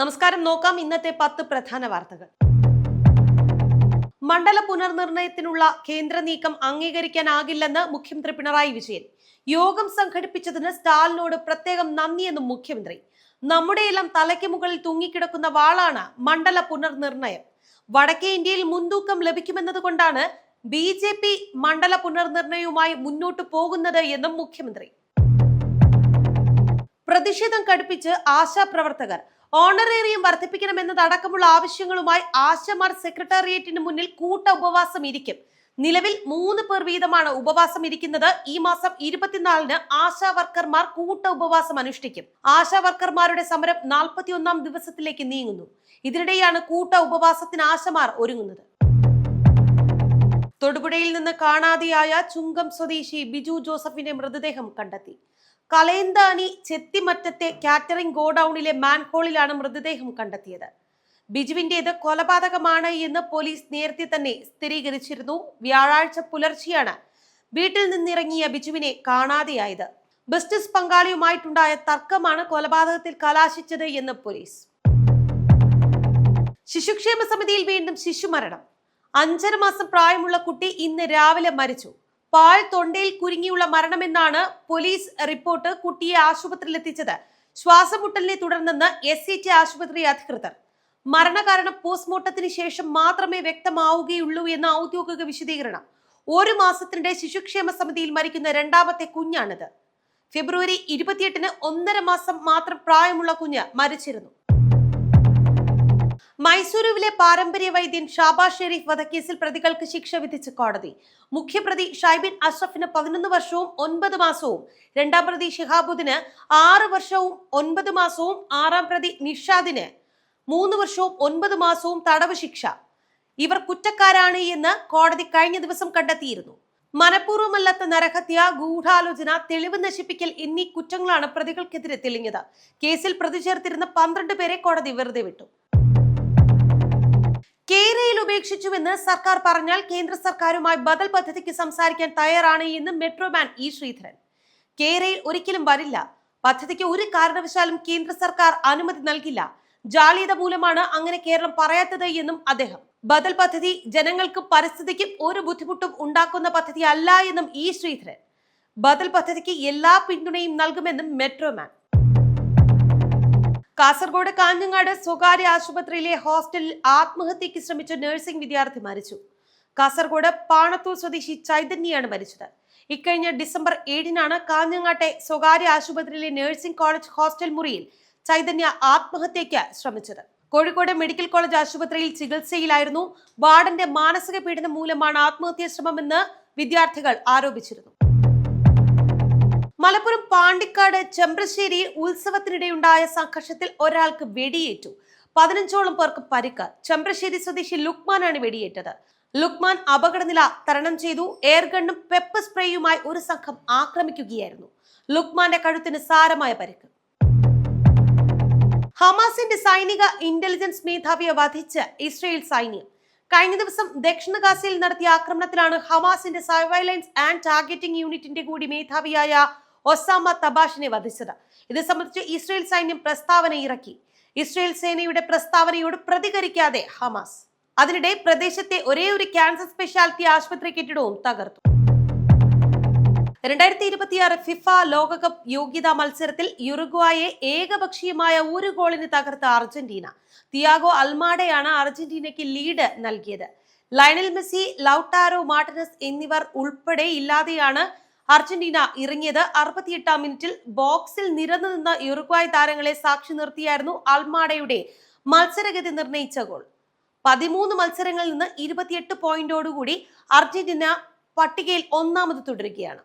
നമസ്കാരം. നോക്കാം ഇന്നത്തെ പത്ത് പ്രധാന വാർത്തകൾ. മണ്ഡല പുനർനിർണയത്തിനുള്ള കേന്ദ്ര നീക്കം അംഗീകരിക്കാനാകില്ലെന്ന് മുഖ്യമന്ത്രി പിണറായി വിജയൻ. യോഗം സംഘടിപ്പിച്ചതിന് സ്റ്റാലിനോട് പ്രത്യേകം നന്ദിയെന്നും മുഖ്യമന്ത്രി. നമ്മുടെയെല്ലാം തലയ്ക്ക് മുകളിൽ തൂങ്ങിക്കിടക്കുന്ന വാളാണ് മണ്ഡല പുനർനിർണയം. വടക്കേ ഇന്ത്യയിൽ മുൻതൂക്കം ലഭിക്കുമെന്നതുകൊണ്ടാണ് ബി ജെ പി മണ്ഡല പുനർനിർണയവുമായി മുന്നോട്ട് പോകുന്നത് എന്നും മുഖ്യമന്ത്രി. പ്രതിഷേധം കടുപ്പിച്ച് ആശാപ്രവർത്തകർ ഓണറേറിയം വർദ്ധിപ്പിക്കണമെന്നതടക്കമുള്ള ആവശ്യങ്ങളുമായി ആശമാർ സെക്രട്ടേറിയറ്റിന് മുന്നിൽ കൂട്ട ഉപവാസം ഇരിക്കും. നിലവിൽ മൂന്ന് പേർ വീതമാണ് ഉപവാസം ഇരിക്കുന്നത്. ഈ മാസം ഇരുപത്തിനാലിന് ആശാ വർക്കർമാർ കൂട്ട ഉപവാസം അനുഷ്ഠിക്കും. ആശാ വർക്കർമാരുടെ സമരം നാൽപ്പത്തിയൊന്നാം ദിവസത്തിലേക്ക് നീങ്ങുന്നു. ഇതിനിടെയാണ് കൂട്ട ഉപവാസത്തിന് ആശമാർ ഒരുങ്ങുന്നത്. തൊടുപുഴയിൽ നിന്ന് കാണാതെയായ ചുങ്കം സ്വദേശി ബിജു ജോസഫിന്റെ മൃതദേഹം കണ്ടെത്തി. കലയന്താണി ചെത്തിമറ്റത്തെ കാറ്ററിംഗ് ഗോഡൌണിലെ മാൻഹോളിലാണ് മൃതദേഹം കണ്ടെത്തിയത്. ബിജുവിന്റേത് കൊലപാതകമാണ് എന്ന് പോലീസ് നേരത്തെ തന്നെ സ്ഥിരീകരിച്ചിരുന്നു. വ്യാഴാഴ്ച പുലർച്ചെയാണ് വീട്ടിൽ നിന്നിറങ്ങിയ ബിജുവിനെ കാണാതെയായത്. ബിസിനസ് പങ്കാളിയുമായിട്ടുണ്ടായ തർക്കമാണ് കൊലപാതകത്തിൽ കലാശിച്ചത് എന്ന് പോലീസ്. ശിശുക്ഷേമ സമിതിയിൽ വീണ്ടും ശിശുമരണം. അഞ്ചര മാസം പ്രായമുള്ള കുട്ടി ഇന്ന് രാവിലെ മരിച്ചു. പാൽ തൊണ്ടയിൽ കുരുങ്ങിയുള്ള മരണമെന്നാണ് പോലീസ് റിപ്പോർട്ട് കുട്ടിയെ ആശുപത്രിയിൽ എത്തിച്ചത് ശ്വാസമുട്ടലിനെ തുടർന്നെന്ന് എസ് സി ടി ആശുപത്രി അധികൃതർ. മരണകാരണം പോസ്റ്റ്മോർട്ടത്തിന് ശേഷം മാത്രമേ വ്യക്തമാവുകയുള്ളൂ എന്ന ഔദ്യോഗിക വിശദീകരണം. ഒരു മാസത്തിനിടെ ശിശുക്ഷേമ സമിതിയിൽ മരിക്കുന്ന രണ്ടാമത്തെ കുഞ്ഞാണിത്. ഫെബ്രുവരി ഇരുപത്തിയെട്ടിന് ഒന്നര മാസം മാത്രം പ്രായമുള്ള കുഞ്ഞ് മരിച്ചിരുന്നു. മൈസൂരുവിലെ പാരമ്പര്യ വൈദ്യൻ ഷാബാസ് ഷെരീഫ് വധക്കേസിൽ പ്രതികൾക്ക് ശിക്ഷ വിധിച്ച് കോടതി. മുഖ്യപ്രതി ഷൈബിൻ അഷ്റഫിന് പതിനൊന്ന് വർഷവും ഒൻപത് മാസവും രണ്ടാം പ്രതി ഷിഹാബുദ്ദിന് ആറ് വർഷവും ഒൻപത് മാസവും ആറാം പ്രതി നിഷാദിന് മൂന്ന് വർഷവും ഒൻപത് മാസവും തടവ് ശിക്ഷ. ഇവർ കുറ്റക്കാരാണ് എന്ന് കോടതി കഴിഞ്ഞ ദിവസം കണ്ടെത്തിയിരുന്നു. മനഃപൂർവമല്ലാത്ത നരഹത്യ ഗൂഢാലോചന തെളിവ് നശിപ്പിക്കൽ എന്നീ കുറ്റങ്ങളാണ് പ്രതികൾക്കെതിരെ തെളിഞ്ഞത്. കേസിൽ പ്രതി ചേർത്തിരുന്ന പന്ത്രണ്ട് പേരെ കോടതി വെറുതെ വിട്ടു. കേരയിൽ ഉപേക്ഷിച്ചുവെന്ന് സർക്കാർ പറഞ്ഞാൽ കേന്ദ്ര സർക്കാരുമായി ബദൽ പദ്ധതിക്ക് സംസാരിക്കാൻ തയ്യാറാണ് എന്ന് മെട്രോമാൻ ഇ ശ്രീധരൻ. കേരയിൽ ഒരിക്കലും വരില്ല. പദ്ധതിക്ക് ഒരു കാരണവശാലും കേന്ദ്ര സർക്കാർ അനുമതി നൽകില്ല. ജാളിയത മൂലമാണ് അങ്ങനെ കേരളം പറയാത്തത് എന്നും അദ്ദേഹം. ബദൽ പദ്ധതി ജനങ്ങൾക്കും പരിസ്ഥിതിക്കും ഒരു ബുദ്ധിമുട്ടും ഉണ്ടാക്കുന്ന പദ്ധതി അല്ല എന്നും ഇ ശ്രീധരൻ. ബദൽ പദ്ധതിക്ക് എല്ലാ പിന്തുണയും നൽകുമെന്നും മെട്രോമാൻ കാസർഗോഡ് കാഞ്ഞങ്ങാട് സ്വകാര്യ ആശുപത്രിയിലെ ഹോസ്റ്റലിൽ ആത്മഹത്യക്ക് ശ്രമിച്ച നഴ്സിംഗ് വിദ്യാർത്ഥി മരിച്ചു. കാസർഗോഡ് പാണത്തൂർ സ്വദേശി ചൈതന്യയാണ് മരിച്ചത്. ഇക്കഴിഞ്ഞ ഡിസംബർ ഏഴിനാണ് കാഞ്ഞങ്ങാട്ടെ സ്വകാര്യ ആശുപത്രിയിലെ നഴ്സിംഗ് കോളേജ് ഹോസ്റ്റൽ മുറിയിൽ ചൈതന്യ ആത്മഹത്യക്ക് ശ്രമിച്ചത്. കോഴിക്കോട് മെഡിക്കൽ കോളേജ് ആശുപത്രിയിൽ ചികിത്സയിലായിരുന്നു. വാർഡന്റെ മാനസിക പീഡനം മൂലമാണ് ആത്മഹത്യാ ശ്രമമെന്ന് വിദ്യാർത്ഥികൾ ആരോപിച്ചിരുന്നു. മലപ്പുറം പാണ്ടിക്കാട് ചെമ്പ്രശ്ശേരിയിൽ ഉത്സവത്തിനിടെയുണ്ടായ സംഘർഷത്തിൽ ഒരാൾക്ക് വെടിയേറ്റു. പതിനഞ്ചോളം പേർക്ക് പരിക്ക്. ചെമ്പ്രശ്ശേരി സ്വദേശി ലുക്മാനാണ് വെടിയേറ്റത്. ലുക്മാൻ അപകടനില തരണം ചെയ്തു. എയർഗണ്ണും പെപ്പർ സ്പ്രേയുമായി ഒരു സംഘം ആക്രമിക്കുകയായിരുന്നു. ലുക്മാന്റെ കഴുത്തിന് സാരമായ പരിക്ക്. ഹമാസിന്റെ സൈനിക ഇന്റലിജൻസ് മേധാവിയെ വധിച്ച് ഇസ്രയേൽ സൈന്യം. കഴിഞ്ഞ ദിവസം ദക്ഷിണ ഗാസയിൽ നടത്തിയ ആക്രമണത്തിലാണ് ഹമാസിന്റെ സർവൈലൻസ് ആൻഡ് ടാർഗറ്റിംഗ് യൂണിറ്റിന്റെ കൂടി മേധാവിയായ ഒസാമ തബാഷിനെ വധിച്ചത്. ഇത് സംബന്ധിച്ച് ഇസ്രയേൽ സൈന്യം പ്രസ്താവന ഇറക്കി. ഇസ്രയേൽ സേനയുടെ പ്രസ്താവനയോട് പ്രതികരിക്കാതെ ഹമാസ് അതിനിടെ പ്രദേശത്തെ ഒരേ ഒരു ക്യാൻസർ സ്പെഷ്യാലിറ്റി ആശുപത്രി കെട്ടിടവും തകർത്തു. രണ്ടായിരത്തി ഇരുപത്തിയാറ് ഫിഫ ലോകകപ്പ് യോഗ്യതാ മത്സരത്തിൽ യുറുഗ്വായെ ഏകപക്ഷീയമായ ഒരു ഗോളിന് തകർത്ത അർജന്റീന. തിയാഗോ അൽമാഡയാണ് അർജന്റീനയ്ക്ക് ലീഡ് നൽകിയത്. ലയണൽ മെസ്സി ലൌട്ടാരോ മാർട്ടിനസ് എന്നിവർ ഉൾപ്പെടെ ഇല്ലാതെയാണ് അർജന്റീന ഇറങ്ങിയത് അറുപത്തിയെട്ടാം മിനിറ്റിൽ ബോക്സിൽ നിരന്നു നിന്ന യുറുഗ്വായ് താരങ്ങളെ സാക്ഷി നിർത്തിയായിരുന്നു അൽമാഡയുടെ മത്സരഗതി നിർണയിച്ച ഗോൾ. പതിമൂന്ന് മത്സരങ്ങളിൽ നിന്ന് ഇരുപത്തിയെട്ട് പോയിന്റോടുകൂടി അർജന്റീന പട്ടികയിൽ ഒന്നാമത് തുടരുകയാണ്.